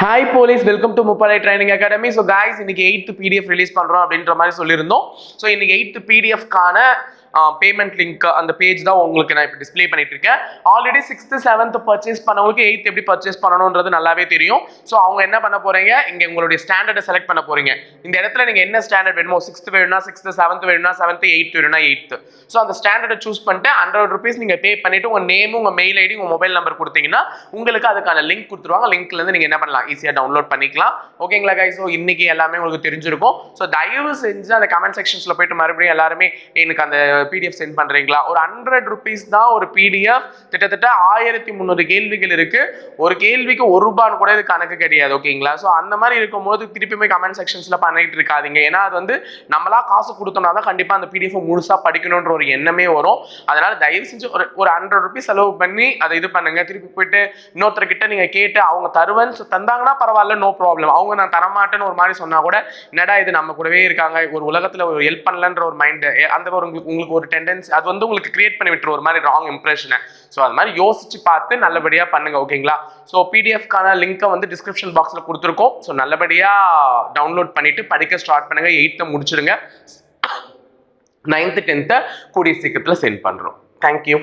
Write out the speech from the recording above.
Hi police welcome to Muppadai training academy so guys இன்னைக்கு eighth PDF release பண்ணுறோம் அப்படின்ற மாதிரி சொல்லியிருந்தோம். ஸோ இன்னைக்கு எயித்து பிடிஎஃப்கான பேமெண்ட் லிங்க் அந்த பேஜ் தான் உங்களுக்கு நான் இப்போ டிஸ்ப்ளே பண்ணிட்டு இருக்கேன் ஆல்ரெடி சிக்ஸ்த்து செவன்த் பர்ச்சேஸ் பண்ணவங்களுக்கு எயித் எப்படி பர்ச்சேஸ் பண்ணணுன்றது நல்லாவே தெரியும். ஸோ அவங்க என்ன பண்ண போறீங்க? இங்கே உங்களுடைய ஸ்டாண்டர்டை செலக்ட் பண்ண போறீங்க. இந்த இடத்துல நீங்கள் என்ன ஸ்டாண்டர்ட் வேணுமோ சிக்ஸ்த் வேணும்னா சிக்ஸ்த்து செவன்த் வேணும்னா செவன்த் எயித் வேணும்னா எயித்து ஸோ அந்த ஸ்டாண்டர்டை சூஸ் பண்ணிட்டு ஹண்ட்ரட் ருபீஸ் நீங்கள் பே பண்ணிட்டு உங்கள் நேமும் உங்கள் மெயில் ஐடி உங்கள் மொபைல் நம்பர் கொடுத்தீங்கன்னா உங்களுக்கு அதுக்கான லிங்க் கொடுத்துருவாங்க. லிங்க்ல இருந்து நீங்கள் என்ன பண்ணலாம்? ஈஸியாக டவுன்லோட் பண்ணிக்கலாம். ஓகேங்களா கைஸ் ஸோ இன்னைக்கு எல்லாமே உங்களுக்கு தெரிஞ்சிருக்கும். ஸோ தயவு செஞ்சு அந்த கமெண்ட் செக்ஷன்ஸில் போயிட்டு மறுபடியும் எல்லாருமே எனக்கு அந்த பிடிஎஃப் சென்ட் பண்ணுறீங்களா ஒரு ஹண்ட்ரட் ருபீஸ் தான் ஒரு பிடிஎஃப் கிட்டத்தட்ட ஆயிரத்தி முந்நூறு கேள்விகள் இருக்கு. ஒரு கேள்விக்கு ஒரு ரூபான்னு கூட இது கணக்கு கிடையாது ஓகேங்களா? ஸோ அந்த மாதிரி இருக்கும்போது திருப்பியுமே கமெண்ட் செக்ஷன்ஸில் பண்ணிட்டு இருக்காதீங்க. ஏன்னா அது வந்து நம்மளா காசு கொடுத்தோம்னா தான் கண்டிப்பாக அந்த பிடிஎஃப் முழுசா படிக்கணுன்ற ஒரு எண்ணமே வரும். அதனால தயவு செஞ்சு ஒரு ஒரு ஹண்ட்ரட் ருபீஸ் செலவு பண்ணி அதை இது பண்ணுங்க. திருப்பி போயிட்டு இன்னொருத்தர்கிட்ட நீங்க கேட்டு அவங்க தருவேன்னு தந்தாங்கன்னா பரவாயில்ல நோ ப்ராப்ளம் அவங்க நான் தரமாட்டேன்னு ஒரு மாதிரி சொன்னா கூட என்னடா இது நம்ம கூடவே இருக்காங்க ஒரு உலகத்துல ஒரு ஹெல்ப் பண்ணலன்ற ஒரு மைண்ட் அந்த ஒரு உங்களுக்கு உங்களுக்கு ஒரு டெண்டன்சி அது வந்து உங்களுக்கு கிரியேட் பண்ணி விட்டுரும் ஒரு மாதிரி ராங் இம்ப்ரெஷனை ஸோ அது மாதிரி யோசிச்சு பார்த்து நல்லபடியாக பண்ணுங்க ஓகேங்களா ஸோ பிடிஎஃப்கான லிங்க்கை வந்து டிஸ்கிரிப்ஷன் பாக்ஸில் கொடுத்துருக்கோம். ஸோ நல்லபடியாக டவுன்லோட் பண்ணிட்டு படிக்க ஸ்டார்ட் பண்ணுங்க எயித்தை முடிச்சிடுங்க. நைன்த்து டென்த்தை கூடிய சீக்கிரத்தில் சென்ட் பண்ணுறோம் தேங்க்யூ